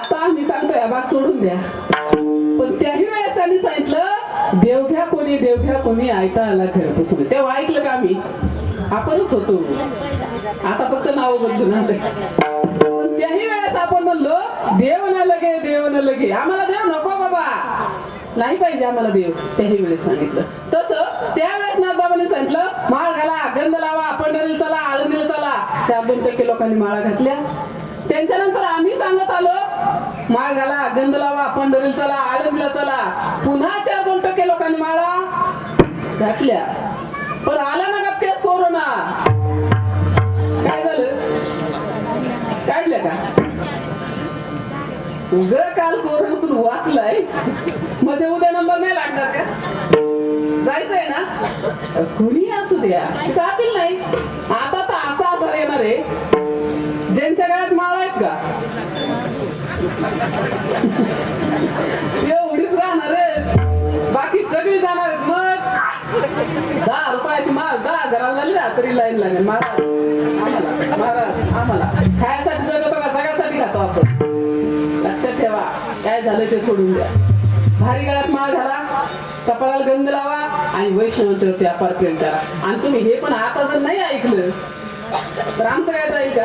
आत्ता मी सांगतोय भाग सोडून द्या. पण त्याही वेळेस त्यांनी सांगितलं देव घ्या कोणी देव घ्या कोणी ऐकता आला घर तेव्हा ऐकलं का आम्ही आपणच होतो. आता फक्त नाव बदलून आलं पण त्याही वेळेस आपण म्हणलो देव न लगे देव न लगे. आम्हाला देव नको बाबा. नाही पाहिजे आम्हाला देव त्याही वेळेस सांगितलं. तसं त्यावेळेस नाथबाबांनी सांगितलं माळ घाला गंध लावा पंढरीला चला आळंदीला चला. चार दोन टक्के लोकांनी माळा घातल्या. त्यांच्यानंतर आम्ही सांगत आलो माळ घाला गंध लावा पंढरीला चला आळंदीला चला. पुन्हा चार दोन टक्के लोकांनी माळा घातल्या. पण आला ना गप्प्यास कोरोना. काय झालं? काढलं का? उग काल कोरोनातून वाचलाय. म्हणजे उद्या नंबर नाही लागणार का? जायचंय ना? कुणी असू द्या. जातील नाही? आता तर असा आजार येणार आहे. ज्यांच्या गळ्यात माळ आहेत का? एवढीच राहणार बाकी सगळी जाणार मग दहा रुपयाची माल दहा हजाराला ना तरी लाईन लागेल महाराज आम्हाला महाराज आम्हाला. खायसाठी जगत बघा जगासाठी खातो आपण. लक्षात ठेवा. काय झालं ते सोडून द्या. भारी गळ्यात माल घाला कपाळाला गंध लावा आणि वैष्णवांच्या व्यापार प्रेम करा. आणि तुम्ही हे पण आता जर नाही ऐकलं तर आमचं काय जाईल का?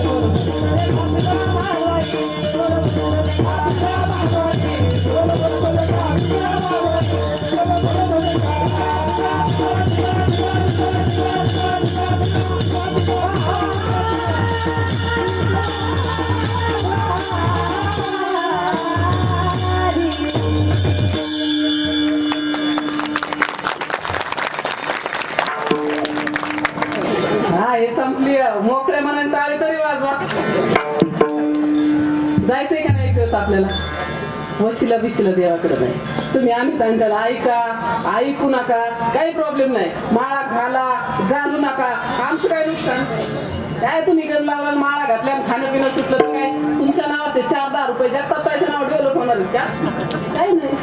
वशिला बिशीला देवाकडे नाही तुम्ही आम्ही सांगितलं ऐका ऐकू नका काही प्रॉब्लेम नाही. माळा घाला घालू नका. आमचं काय नुकसान? काय तुम्ही गण लावला माळा घातल्या खाणं पिणं सुटलं तर काय? तुमच्या नावाचे चार दहा रुपये जगतात पैसे नाव डेव्हलप होणार का? काही नाही.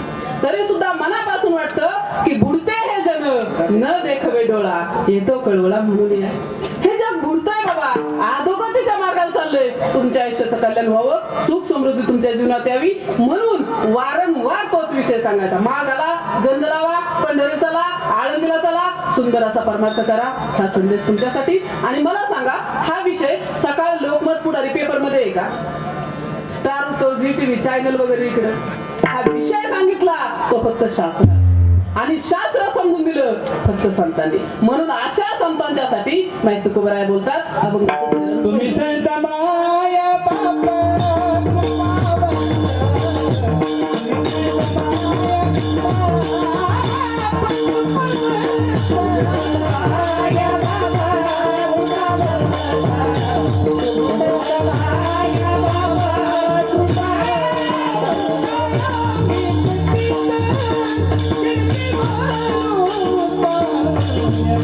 तरी सुद्धा मनापासून वाटतं की बुडते हे जन न देखवे डोळा. येतो कळवळा म्हणून या. अधोगतीच्या चाललंय. तुमच्या आयुष्याचं कल्याण व्हावं सुख समृद्धी तुमच्या जीवनात यावी. म्हणून वारंवार तोच विषय सांगायचा. मागाला गंध लावा पंढरी चला आळंदीला चला सुंदर असा परमार्थ करा. हा संदेश तुमच्यासाठी. आणि मला सांगा हा विषय सकाळ लोकमत पुढारी पेपरमध्ये आहे का? स्टार उत्सव झी टीव्ही चॅनल वगैरे इकडे. हा विषय सांगितला तो फक्त शास्त्र आणि शास्त्र समजून दिलं फक्त संतांनी म्हणून अशा संतांच्यासाठी माहिती तुकोबराय बोलतात चरण तुम्ही संत माया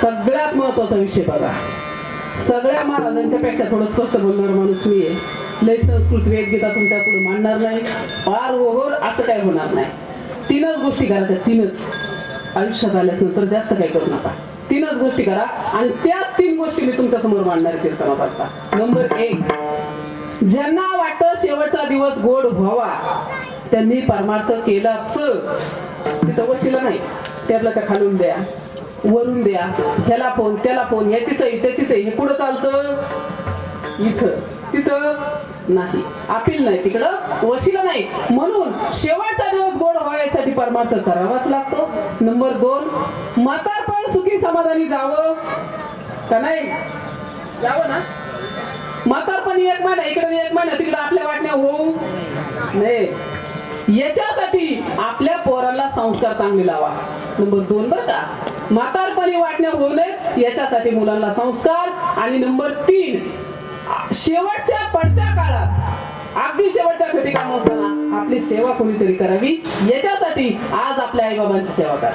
सगळ्यात महत्त्वाचा विषय बघा. सगळ्या महाराजांच्या पेक्षा थोडं स्पष्ट बोलणार माणूस मी आहे. लय संस्कृत वेद गीता तुमच्यापुढे मांडणार नाही. पार ओहोर असं काय होणार नाही. तीनच गोष्टी करायच्या तीनच. आयुष्यात आल्यास नंतर जास्त काही करू नका. तीनच गोष्टी करा आणि त्याच तीन गोष्टी मी तुमच्यासमोर मांडणार आहे कीर्तना पाहता नंबर एक ज्यांना वाटत शेवटचा दिवस गोड व्हावा त्यांनी परमार्थ केलाच. तिथं वशिला नाही. टेबलाच्या खालून द्या. वरून द्या. ह्याला फोन त्याला फोन ह्याची सही त्याची सही. हे कुठं चालतं? इथं. तिथं? नाही. अपील नाही तिकडं. वशिला नाही. म्हणून शेवटचा दिवस गोड व्हायसाठी परमार्थ करावाच लागतो. नंबर दोन म्हातारपण सुखी समाधानी जावं. का नाही? जावं ना? म्हातारपणी एक महिना इकडे एक महिना तिकडे आपल्या वाटण्या होऊ नाही याच्यासाठी आपल्या पोराला संस्कार चांगले लावा. नंबर दोन बरं का? म्हातारपणी वाटण्या होऊ नयेत याच्यासाठी मुलांना संस्कार. आणि नंबर तीन शेवटच्या पडत्या काळात अगदी शेवटच्या घटिका नसताना आपली सेवा कोणीतरी करावी? याच्यासाठी आज आपल्या आईबाबांची सेवा करा.